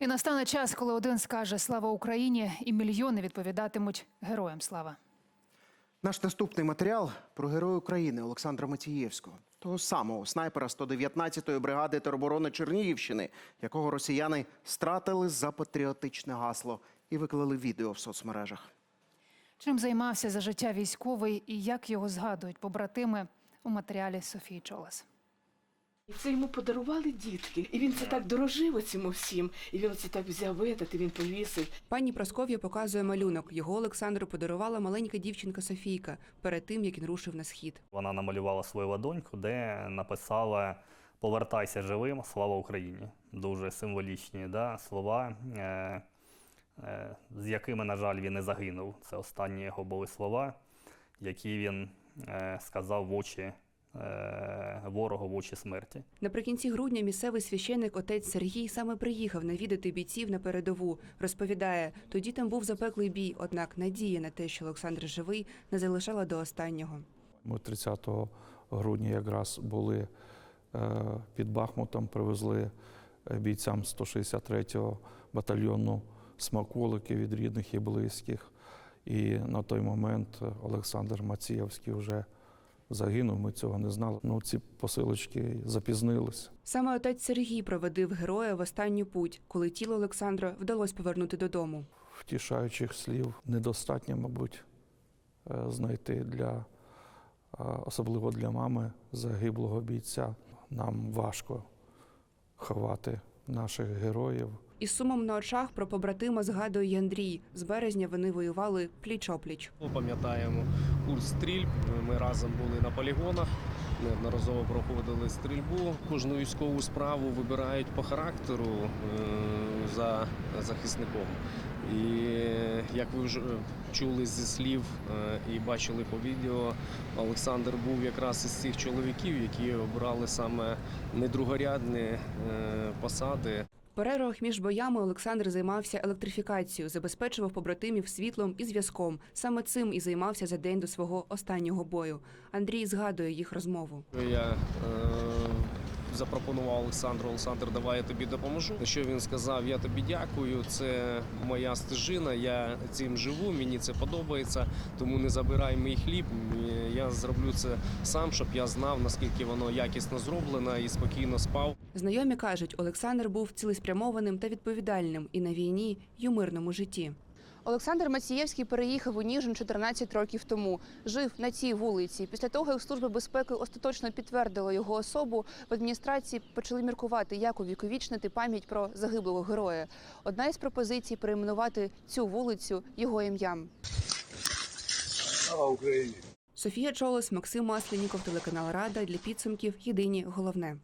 І настане час, коли один скаже Слава Україні, і мільйони відповідатимуть героям слава. Наш наступний матеріал про героя України Олександра Матієвського, того самого снайпера 119-ї бригади тероборони Чернігівщини, якого росіяни стратили за патріотичне гасло і виклали відео в соцмережах. Чим займався за життя військовий і як його згадують побратими у матеріалі Софії Чолас. І це йому подарували дітки. І він це так дорожив оцьому всім. І він це так взяв этот, і він повісив. Пані Просков'я показує малюнок. Його Олександру подарувала маленька дівчинка Софійка перед тим, як він рушив на схід. Вона намалювала свою ладоньку, де написала Повертайся живим, слава Україні. Дуже символічні да, слова, е, е, з якими, на жаль, він і загинув. Це останні його були слова, які він е, сказав в очі е, ворогу, в очі смерті. Наприкінці грудня місцевий священник отець Сергій саме приїхав навідати бійців на передову. Розповідає, тоді там був запеклий бій, однак надія на те, що Олександр живий, не залишала до останнього. Ми 30 грудня якраз були е, під Бахмутом, привезли е, бійцям 163-го батальйону смаколики від рідних і близьких. І на той момент Олександр Мацієвський вже загинув. Ми цього не знали. Ну, ці посилочки запізнилися. Саме отець Сергій проведив героя в останню путь, коли тіло Олександра вдалося повернути додому. Втішаючих слів недостатньо, мабуть, е, знайти для е, особливо для мами загиблого бійця. Нам важко ховати наших героїв. Із сумом на очах про побратима згадує Андрій. З березня вони воювали пліч-опліч. Пам'ятаємо курс стрільб. Ми разом були на полігонах, неодноразово проходили стрільбу. Кожну військову справу вибирають по характеру е, за захисником. І як ви вже чули зі слів е, і бачили по відео, Олександр був якраз із цих чоловіків, які обрали саме не другорядні е, посади, перервах між боями Олександр займався електрифікацією, забезпечував побратимів світлом і зв'язком. Саме цим і займався за день до свого останнього бою. Андрій згадує їх розмову. Я е, запропонував Олександру, Олександр, давай я тобі допоможу. Що він сказав: Я тобі дякую, це моя стежина, я цим живу, мені це подобається, тому не забирай мій хліб. Я зроблю це сам, щоб я знав, наскільки воно якісно зроблено і спокійно спав. Знайомі кажуть, Олександр був цілеспрямованим та відповідальним і на війні, і у мирному житті. Олександр Мацієвський переїхав у Ніжин 14 років тому. Жив на цій вулиці. Після того, як служба безпеки остаточно підтвердила його особу, в адміністрації почали міркувати, як увіковічнити пам'ять про загиблого героя. Одна із пропозицій перейменувати цю вулицю його ім'ям. Софія Чолос, Максим Масленіков, телеканал Рада для підсумків. Єдині головне.